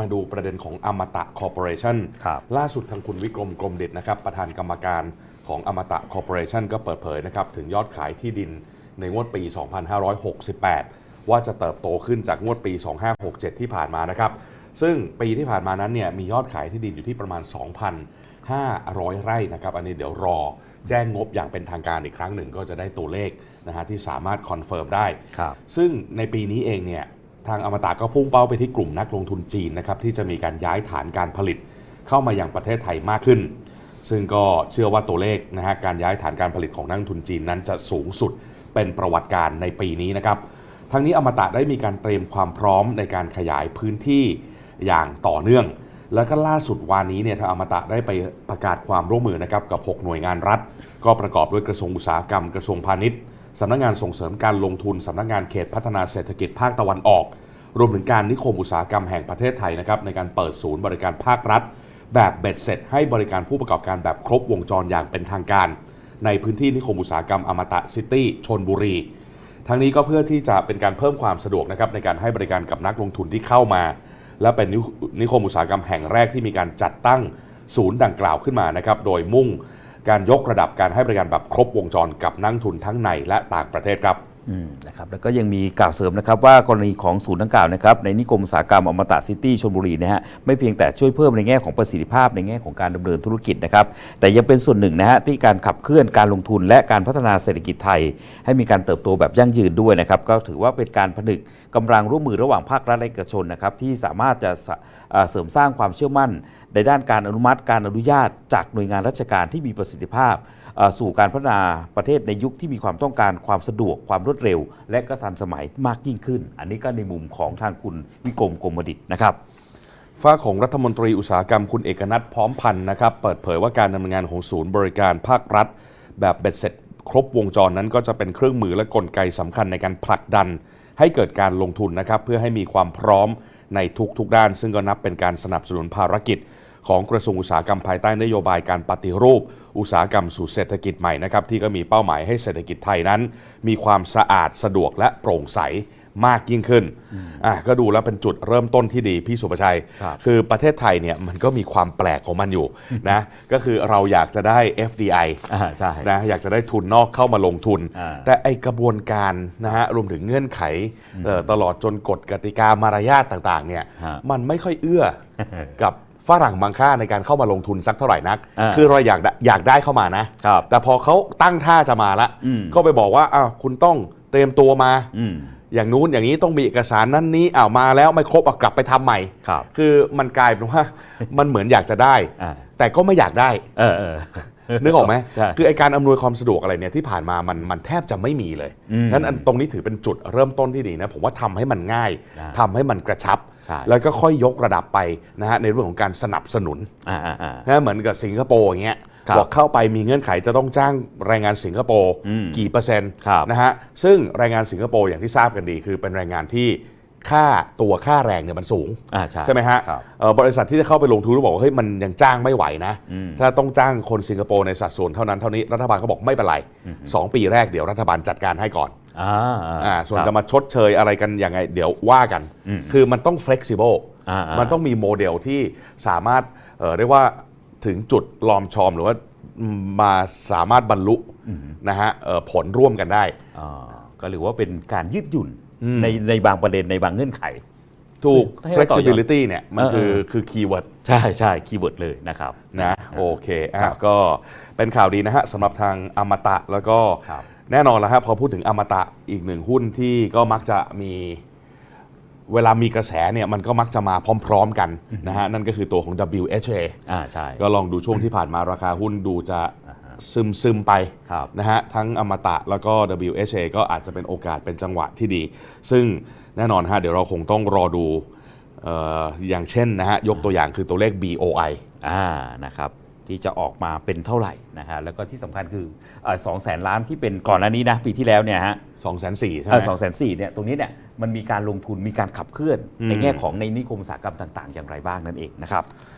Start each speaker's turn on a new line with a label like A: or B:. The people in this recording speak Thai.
A: มาดูประเด็นของอมตะคอร์ปอเรชั่น
B: ครับ
A: ล่าสุดทางคุณวิกรมกรมเด็ดนะครับ ประธานกรรมการของอมตะคอร์ปอเรชั่นก็เปิดเผยนะครับ ถึงยอดขายที่ดินในงวดปี 2568 ว่าจะเติบโตขึ้นจากงวดปี 2567 ที่ผ่านมานะครับ ซึ่งปีที่ผ่านมานั้นเนี่ยมียอดขายที่ดินอยู่ที่ประมาณ 2,500 ไร่นะครับ อันนี้เดี๋ยวรอแจ้งงบอย่างเป็นทางการอีกครั้งหนึ่งก็จะได้ตัวเลขนะฮะที่สามารถคอนเฟิร์มได้
B: ครับ
A: ซึ่งในปีนี้เองเนี่ย ทางอมตะก็พุ่งเป้าไปที่กลุ่มนักลงทุนจีนนะครับที่จะมีการย้ายฐานการผลิตเข้ามายังประเทศไทยมากขึ้น ซึ่งก็เชื่อว่าตัวเลขนะฮะการย้ายฐานการผลิตของนักทุนจีนนั้นจะสูงสุดเป็นประวัติการในปีนี้นะครับทั้งนี้อมตะได้มีการเตรียมความพร้อมในการขยายพื้นที่อย่างต่อเนื่อง แล้วก็ล่าสุดวานนี้เนี่ยทางอมตะได้ไปประกาศความร่วมมือนะครับกับ 6 หน่วยงานรัฐ ก็ประกอบด้วยกระทรวงอุตสาหกรรม กระทรวงพาณิชย์ สำนักงานส่งเสริมการลงทุนสำนักงานเขตพัฒนาเศรษฐกิจภาคตะวันออก รวมถึงการนิคมอุตสาหกรรมแห่งประเทศไทยนะครับในการเปิดศูนย์บริการภาครัฐ แบบเบ็ดเสร็จ ให้บริการผู้ประกอบการแบบครบวงจรอย่างเป็นทางการ ในพื้นที่นิคมอุตสาหกรรมอมตะซิตี้ชนบุรี ทั้งนี้ก็เพื่อที่จะเป็นการเพิ่มความสะดวกนะครับในการให้บริการกับนักลงทุนที่เข้ามา และเป็นนิคมอุตสาหกรรมแห่งแรกที่มีการจัดตั้งศูนย์ดังกล่าวขึ้นมานะครับโดยมุ่ง การยกระดับการให้บริการแบบครบวงจรกับนักทุนทั้งในและต่างประเทศครับ
B: นะครับแล้วก็ยังมีกล่าวเสริมนะครับว่ากรณีของศูนย์ดังกล่าวนะครับในนิคมอุตสาหกรรมอมตะซิตี้ชลบุรีนะฮะไม่เพียงแต่ช่วยเพิ่มในแง่ของประสิทธิภาพในแง่ของการดำเนินธุรกิจนะครับแต่ยังเป็นส่วนหนึ่งนะฮะที่การขับเคลื่อนการลงทุนและการพัฒนาเศรษฐกิจไทย ให้มีการเติบโตแบบยั่งยืนด้วยนะครับก็ถือว่าเป็นการผนึกกำลังร่วมมือระหว่างภาครัฐและเอกชนนะครับที่สามารถจะสะเสริมสร้างความเชื่อมั่น ในด้านการอนุมัติการอนุญาต จากหน่วยงานราชการที่มีประสิทธิภาพ สู่การพัฒนาประเทศในยุคที่มีความต้องการความสะดวกความรวดเร็ว และก็ทันสมัยมากยิ่งขึ้น อันนี้ก็ในมุมของทางคุณวิกรมกรมดิตนะครับ
A: ฝ้าของรัฐมนตรีอุตสาหกรรมคุณเอกนัทพร้อมพันธ์นะครับ เปิดเผยว่าการดำเนินงานของศูนย์บริการภาครัฐ แบบเบ็ดเสร็จครบวงจรนั้นก็จะเป็นเครื่องมือและกลไกสำคัญในการผลักดัน ให้เกิดการลงทุนนะครับ เพื่อให้มีความพร้อมในทุกๆด้าน ซึ่งก็นับเป็นการสนับสนุนภารกิจ ของกระทรวงอุตสาหกรรมภายใต้นโยบายการปฏิรูป อุตสาหกรรมสู่เศรษฐกิจใหม่นะครับที่ก็มีเป้าหมายให้เศรษฐกิจไทยนั้น มีความสะอาดสะดวกและโปร่งใสมากยิ่งขึ้นอะก็ดูแล้วเป็นจุดเริ่มต้นที่ดีพี่สุประชัย
B: ครับ
A: คือประเทศไทยเนี่ยมันก็มีความแปลกของมันอยู่นะก็คือเราอยากจะได้ FDI
B: อ่าใช่
A: นะอยากจะได้ทุนนอกเข้ามาลงทุน
B: อ่า
A: แต่ไอกระบวนการนะฮะรวมถึงเงื่อนไขเอ่อตลอดจนกฎกติกามารยาทต่างๆเนี่ย
B: ฮะ
A: มันไม่ค่อยเอื้อกับ ฝรั่งบางค่าในการเข้ามาลงทุนสักเท่าไหร่นัก
B: อ่า
A: คือเราอยากได้อยากได้เข้ามานะ
B: ครับ
A: แต่พอเขาตั้งท่าจะมาละ
B: อืม
A: ก็ไปบอกว่าอ้าวคุณต้องเตรียมตัวมา
B: อืม
A: อย่างนู้นอย่างนี้ต้องมีเอกสารนั่นนี้อ้าวมาแล้วไม่ครบเอากลับไปทำใหม่
B: ครับ
A: คือมันกลายเป็นว่า มันเหมือนอยากจะได้
B: อ่า
A: แต่ก็ไม่อยากได้
B: เออเออ
A: นึกออกไหม
B: ใช่
A: คือไอการอำนวยความสะดวกอะไรเนี่ยที่ผ่านมามันมันแทบจะไม่มีเลย
B: อืม
A: งั้นอันตรงนี้ถือเป็นจุดเริ่มต้นที่ดีนะผมว่าทำให้มันง่าย
B: อ่า
A: ทำให้มันกระชับ
B: ใช่
A: แล้วก็ค่อยยกระดับไปนะฮะในเรื่องของการสนับสนุน
B: อ่าอ่าอ่า
A: นะเหมือนกับสิงคโปร์อย่างเงี้ย
B: ครับ
A: บอกเข้าไปมีเงื่อนไขจะต้องจ้างแรงงานสิงคโปร์
B: อืม
A: กี่เปอร์เซ็นต์
B: ครับ
A: นะฮะซึ่งแรงงานสิงคโปร์อย่างที่ทราบกันดี คือเป็นแรงงานที่ ค่าตัวค่าแรงเนี่ยมันสูง
B: อ่าใช่
A: ใช่ไหมฮะ
B: ครับ
A: เอ่อบริษัทที่จะเข้าไปลงทุนก็บอกว่าเฮ้ยมันยังจ้างไม่ไหวนะ
B: อืม
A: ถ้าต้องจ้างคนสิงคโปร์ในสัดส่วนเท่านั้นเท่านี้รัฐบาลก็บอกไม่เป็นไรสองปีแรกเดี๋ยวรัฐบาลจัดการให้ก่อน
B: อ่า
A: อ่าส่วน
B: ครับ
A: จะมาชดเชยอะไรกันยังไง เดี๋ยวว่ากัน
B: อืม
A: คือมันต้อง flexible
B: อ่าอ่ามั
A: มันต้องมีโมเดลที่สามารถเอ่อเรียกว่าถึงจุดลอมชอมหรือว่ามาสามารถบรรลุนะฮะเอ่อผลร่วมกันได้
B: อ่าก็หรือว่าเป็นการยืดหยุ่น
A: อืม
B: ในในบางประเด็นในบางเงื่อนไข
A: ถูก
B: ให้เราต่อยอด
A: flexibility เนี่ยมันคือ
B: เออ
A: คือคีย์เวิร์ด
B: ใช่ใช่คีย์เวิร์ดเลยนะครับ
A: นะโอเคอะ
B: ครับ
A: ก็เป็นข่าวดีนะฮะสำหรับทางอมตะแล้วก็
B: ครับ
A: แน่นอนแล้วฮะพอพูดถึงอมตะอีกหนึ่งหุ้นที่ก็มักจะมีเวลามีกระแสเนี่ยมันก็มักจะมาพร้อมๆกันนะฮะนั่นก็คือตัวของ WHA
B: อ่าใช่
A: ก็ลองดูช่วงที่ผ่านมาราคาหุ้นดูจะ ซึมซึมๆไป
B: ครับ
A: นะฮะทั้งอมตะแล้วก็ WHA ก็อาจจะเป็นโอกาสเป็นจังหวะที่ดี ซึ่งแน่นอนฮะเดี๋ยวเราคงต้องรอดูเอ่ออย่างเช่นนะฮะยกตัวอย่างคือตัวเลข BOI
B: อ่านะครับที่จะออกมาเป็นเท่าไหร่นะฮะแล้วก็ที่สำคัญคือสองแสนล้านที่เป็นก่อนหน้านี้นะปีที่แล้วเนี่ยฮะ
A: 2 4 0 0 0ใช่ไหม
B: สองแสนสี่เนี่ยตรงนี้เนี่ยมันมีการลงทุนมีการขับเคลื่อน
A: อืม
B: ในแง่ของในนิคมอุตสาหกรรมต่าง ๆ อย่างไรบ้างนั่นเองนะครับ